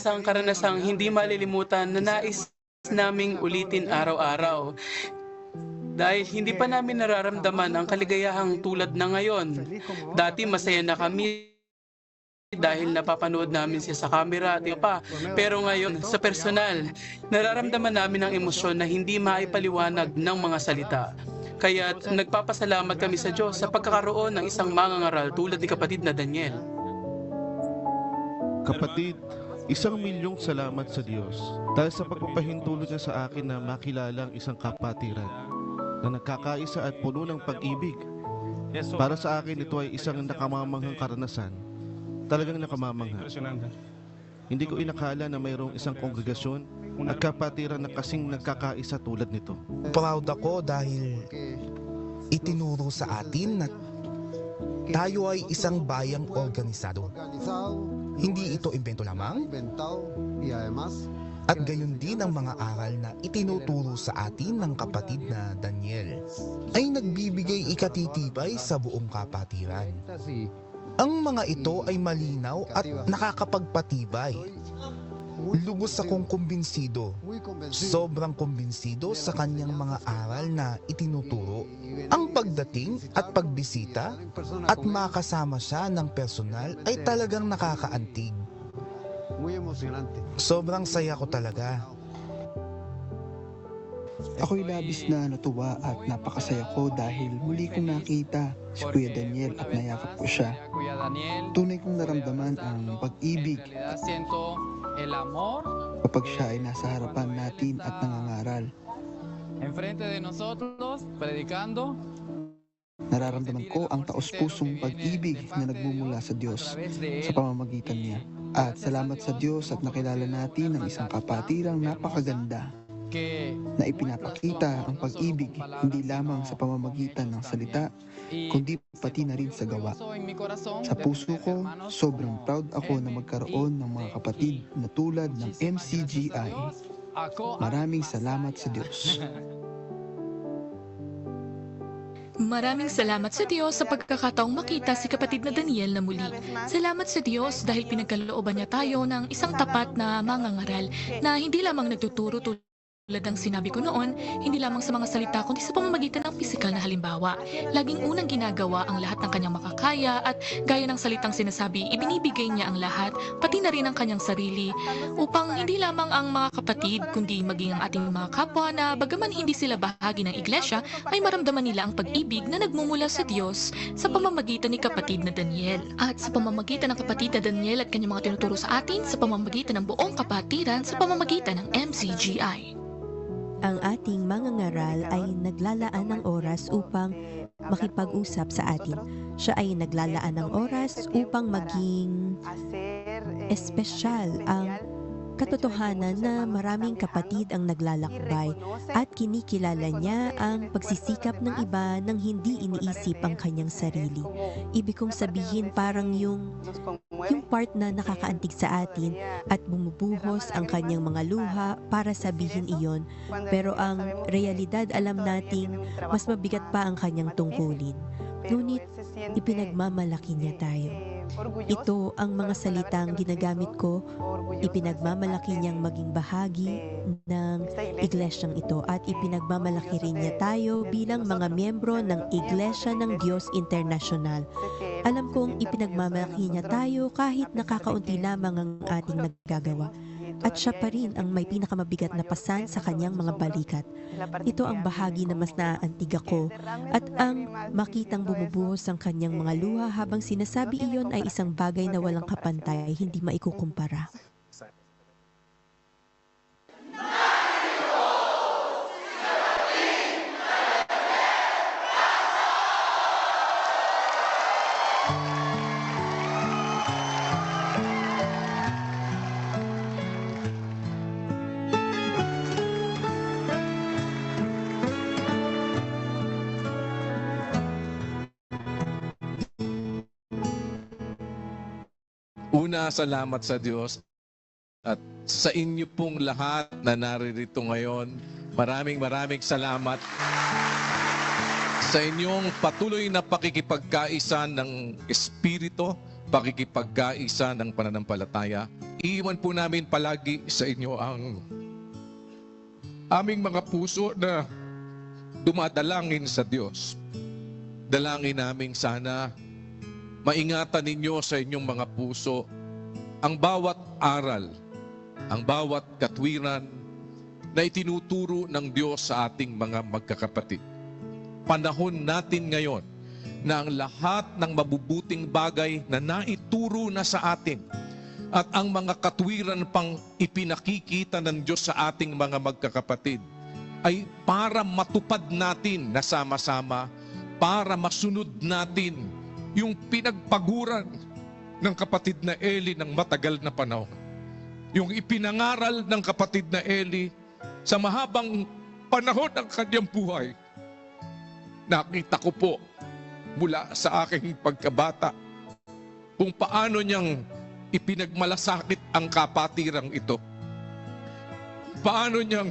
Isang karanasang hindi malilimutan na nais naming ulitin araw-araw. Dahil hindi pa namin nararamdaman ang kaligayahang tulad na ngayon. Dati masaya na kami dahil napapanood namin siya sa camera at pa. Pero ngayon, sa personal, nararamdaman namin ang emosyon na hindi maipaliwanag ng mga salita. Kaya nagpapasalamat kami sa Diyos sa pagkakaroon ng isang mangangaral tulad ni kapatid na Daniel. Kapatid, isang milyong salamat sa Diyos dahil sa pagpapahintulot niya sa akin na makilala ang isang kapatiran na nagkakaisa at puno ng pag-ibig. Para sa akin, ito ay isang nakamamanghang karanasan. Talagang nakamamangha. Hindi ko inakala na mayroong isang kongregasyon at kapatiran na kasing nagkakaisa tulad nito. Proud ako dahil itinuro sa atin na tayo ay isang bayang organisado. Hindi ito imbento lamang at gayon din ang mga aral na itinuturo sa atin ng kapatid na Daniel ay nagbibigay ikatitibay sa buong kapatiran. Ang mga ito ay malinaw at nakakapagpatibay. Lubos akong kumbinsido, sobrang kumbinsido sa kanyang mga aral na itinuturo. Ang pagdating at pagbisita at makasama siya ng personal ay talagang nakakaantig. Sobrang saya ko talaga. Ako'y labis na natuwa at napakasaya ko dahil muli kong nakita si Kuya Daniel at nayakap ko siya. Tunay kong naramdaman ang pag-ibig que kapag siya ay nasa harapan natin at nangangaral. enfrente de nosotros, predicando Nararamdaman ko ang taos-pusong pag-ibig na nagmumula sa Diyos sa pamamagitan niya. At salamat sa Diyos at nakilala natin ang isang kapatirang napakaganda na ipinapakita ang pag-ibig hindi lamang sa pamamagitan ng salita kundi pati na rin sa gawa. Sa puso ko, sobrang proud ako na magkaroon ng mga kapatid na tulad ng MCGI. Maraming salamat sa Diyos. Maraming salamat sa Diyos sa pagkakataong makita si kapatid na Daniel na muli. Salamat sa Diyos dahil pinagkalooban niya tayo ng isang tapat na mangangaral na hindi lamang nagtuturo tulad ng sinabi ko noon, hindi lamang sa mga salita kundi sa pamamagitan ng pisikal na halimbawa. Laging unang ginagawa ang lahat ng kanyang makakaya at gaya ng salitang sinasabi, ibinibigay niya ang lahat, pati na rin ang kanyang sarili, upang hindi lamang ang mga kapatid kundi maging ang ating mga kapwa na bagaman hindi sila bahagi ng iglesia, ay maramdaman nila ang pag-ibig na nagmumula sa Diyos sa pamamagitan ni kapatid na Daniel. At sa pamamagitan ng kapatid na Daniel at kanyang mga tinuturo sa atin, sa pamamagitan ng buong kapatiran, sa pamamagitan ng MCGI. Ang ating mga ngaral ay naglalaan ng oras upang makipag-usap sa atin. Siya ay naglalaan ng oras upang maging espesyal ang katotohanan na maraming kapatid ang naglalakbay at kinikilala niya ang pagsisikap ng iba nang hindi iniisip ang kanyang sarili. Ibig kong sabihin parang yung yung part na nakakaantig sa atin at bumubuhos ang kanyang mga luha para sabihin iyon pero ang realidad alam nating mas mabigat pa ang kanyang tungkulin. Ngunit ipinagmamalaki niya tayo. Ito ang mga salitang ginagamit ko, ipinagmamalaki niyang maging bahagi ng iglesyang ito at ipinagmamalaki rin niya tayo bilang mga miyembro ng Iglesia ng Diyos International. Alam kong ipinagmamalaki niya tayo kahit nakakaunti lamang ang ating naggagawa. At siya pa rin ang may pinakamabigat na pasan sa kanyang mga balikat. Ito ang bahagi na mas naaantig ako at ang makitang bumubuhos ang kanyang mga luha habang sinasabi iyon ay isang bagay na walang kapantay ay hindi maikukumpara. Una, salamat sa Diyos at sa inyo pong lahat na naririto ngayon. Maraming maraming salamat sa inyong patuloy na pakikipagkaisa ng Espiritu pakikipagkaisa ng pananampalataya. Iiwan po namin palagi sa inyo ang aming mga puso na dumadalangin sa Diyos. Dalangin namin sana maingatan ninyo sa inyong mga puso ang bawat aral, ang bawat katwiran na itinuturo ng Diyos sa ating mga magkakapatid. Panahon natin ngayon na ang lahat ng mabubuting bagay na naituro na sa atin at ang mga katwiran pang ipinakikita ng Diyos sa ating mga magkakapatid ay para matupad natin na sama-sama, para masunod natin yung pinagpaguran ng kapatid na Eli ng matagal na panahon. Yung ipinangaral ng kapatid na Eli sa mahabang panahon ng kanyang buhay. Nakita ko po mula sa aking pagkabata kung paano niyang ipinagmalasakit ang kapatirang ito. Paano niyang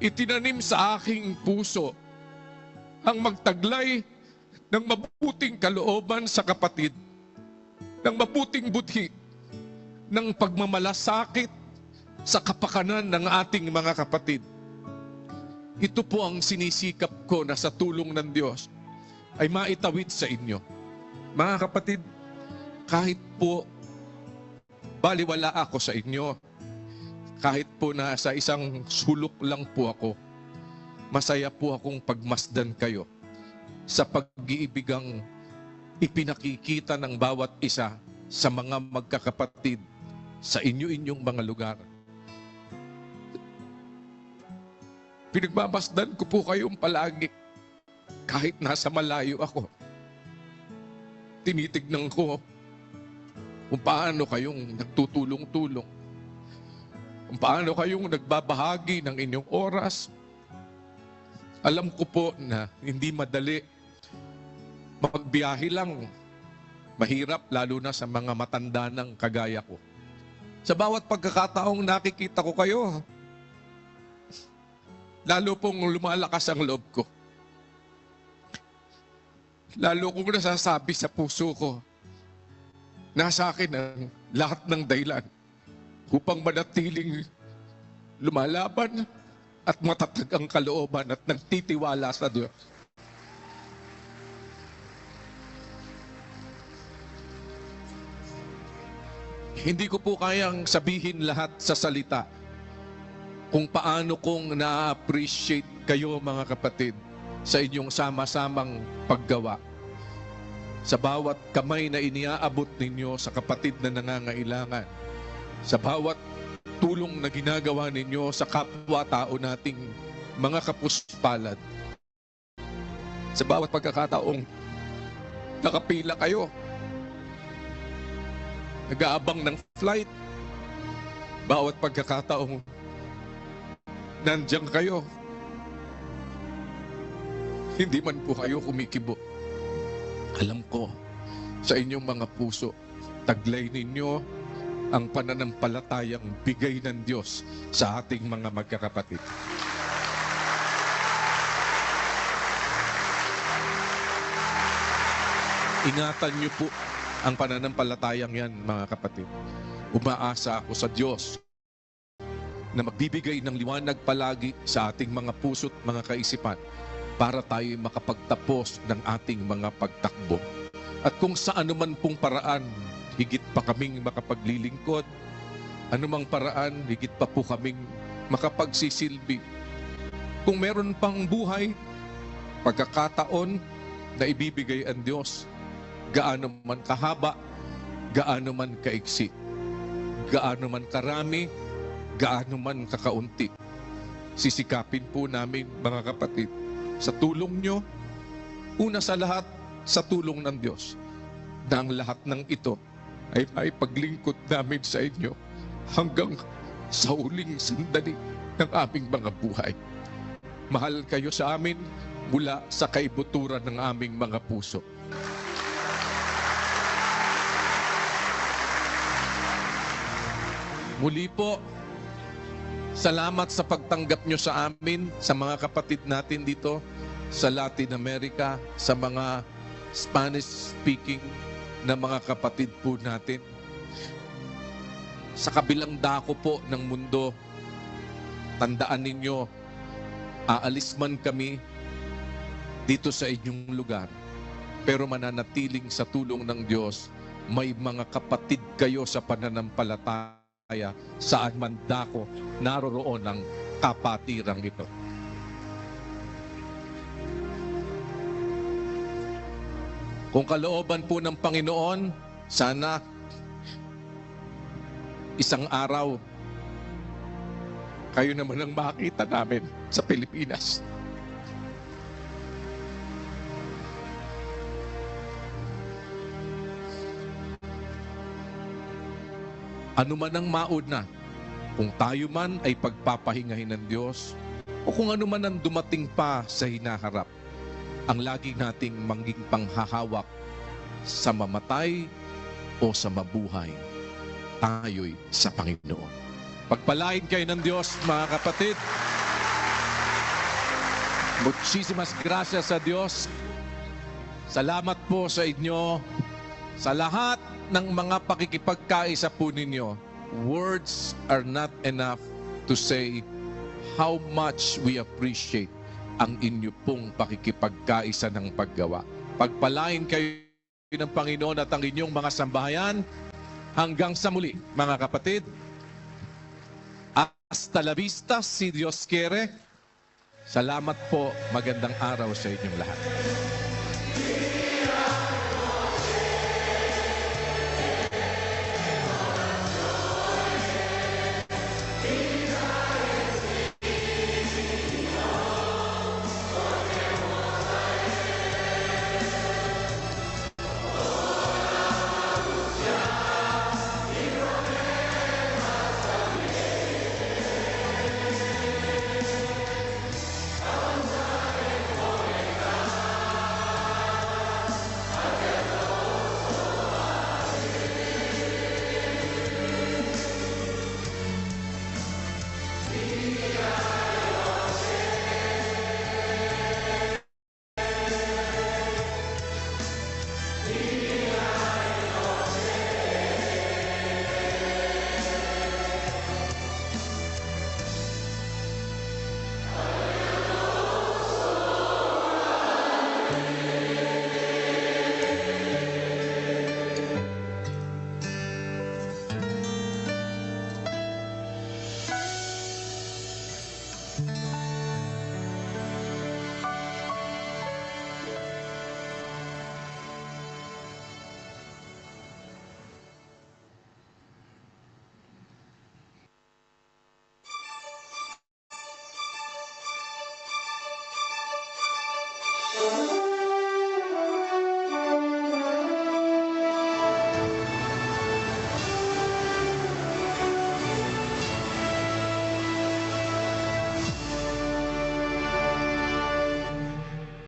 itinanim sa aking puso ang magtaglay ng mabuting kalooban sa kapatid, ng mabuting budhi, ng pagmamalasakit sa kapakanan ng ating mga kapatid. Ito po ang sinisikap ko na sa tulong ng Diyos ay maitawid sa inyo. Mga kapatid, kahit po baliwala ako sa inyo, kahit po na sa isang sulok lang po ako, masaya po akong pagmasdan kayo sa pag-iibigang ipinakikita ng bawat isa sa mga magkakapatid sa inyo-inyong mga lugar. Pinagmamasdan ko po kayong palagi kahit nasa malayo ako. Tinitignan ko kung paano kayong nagtutulong-tulong. Kung paano kayong nagbabahagi ng inyong oras. Alam ko po na hindi madali magbiyahe lang. Mahirap lalo na sa mga matanda ng kagaya ko. Sa bawat pagkakataong nakikita ko kayo, lalo pong lumalakas ang loob ko. Lalo kong nasasabi sa puso ko, nasa akin ang lahat ng dahilan upang manatiling lumalaban at matatag ang kalooban at nagtitiwala sa Diyos. Hindi ko po kayang sabihin lahat sa salita kung paano kong na-appreciate kayo mga kapatid sa inyong sama-samang paggawa. Sa bawat kamay na iniaabot ninyo sa kapatid na nangangailangan. Sa bawat tulong na ginagawa ninyo sa kapwa-tao nating mga kapuspalad. Sa bawat pagkakataong nakapila kayo, nag-aabang ng flight, bawat pagkakataong nandiyan kayo, hindi man po kayo kumikibo. Alam ko, sa inyong mga puso, taglay ninyo ang pananampalatayang bigay ng Diyos sa ating mga magkakapatid. Ingatan niyo po ang pananampalatayang yan, mga kapatid. Umaasa ako sa Diyos na magbibigay ng liwanag palagi sa ating mga puso't mga kaisipan para tayo makapagtapos ng ating mga pagtakbo. At kung sa anuman pong paraan, higit pa kaming makapaglilingkod, anumang paraan, higit pa po kaming makapagsisilbi. Kung meron pang buhay, pagkakataon na ibibigay ang Diyos, gaano man kahaba, gaano man kaiksi, gaano man karami, gaano man kakaunti. Sisikapin po namin mga kapatid sa tulong nyo, una sa lahat sa tulong ng Diyos, na ang lahat ng ito ay may paglingkod namin sa inyo hanggang sa huling sandali ng aming mga buhay. Mahal kayo sa amin mula sa kaibuturan ng aming mga puso. Muli po, salamat sa pagtanggap nyo sa amin, sa mga kapatid natin dito sa Latin America, sa mga Spanish-speaking na mga kapatid po natin. Sa kabilang dako po ng mundo, tandaan ninyo, aalis man kami dito sa inyong lugar, pero mananatiling sa tulong ng Diyos, may mga kapatid kayo sa pananampalataya saan man dako naroroon ang kapatirang ito. Kung kalooban po ng Panginoon, sana isang araw kayo naman ang makita namin sa Pilipinas. Ano man ang mauna, kung tayo man ay pagpapahingahin ng Diyos, o kung ano man ang dumating pa sa hinaharap, ang lagi nating mangging panghahawak sa mamatay o sa mabuhay, tayo'y sa Panginoon. Pagpalain kayo ng Diyos, mga kapatid. Muchísimas gracias sa Diyos. Salamat po sa inyo. Sa lahat ng mga pakikipagkaisa po ninyo, words are not enough to say how much we appreciate ang inyo pong pakikipagkaisa ng paggawa. Pagpalain kayo ng Panginoon at ang inyong mga sambahayan hanggang sa muli, mga kapatid. Hasta la vista, si Dios quiere. Salamat po. Magandang araw sa inyong lahat.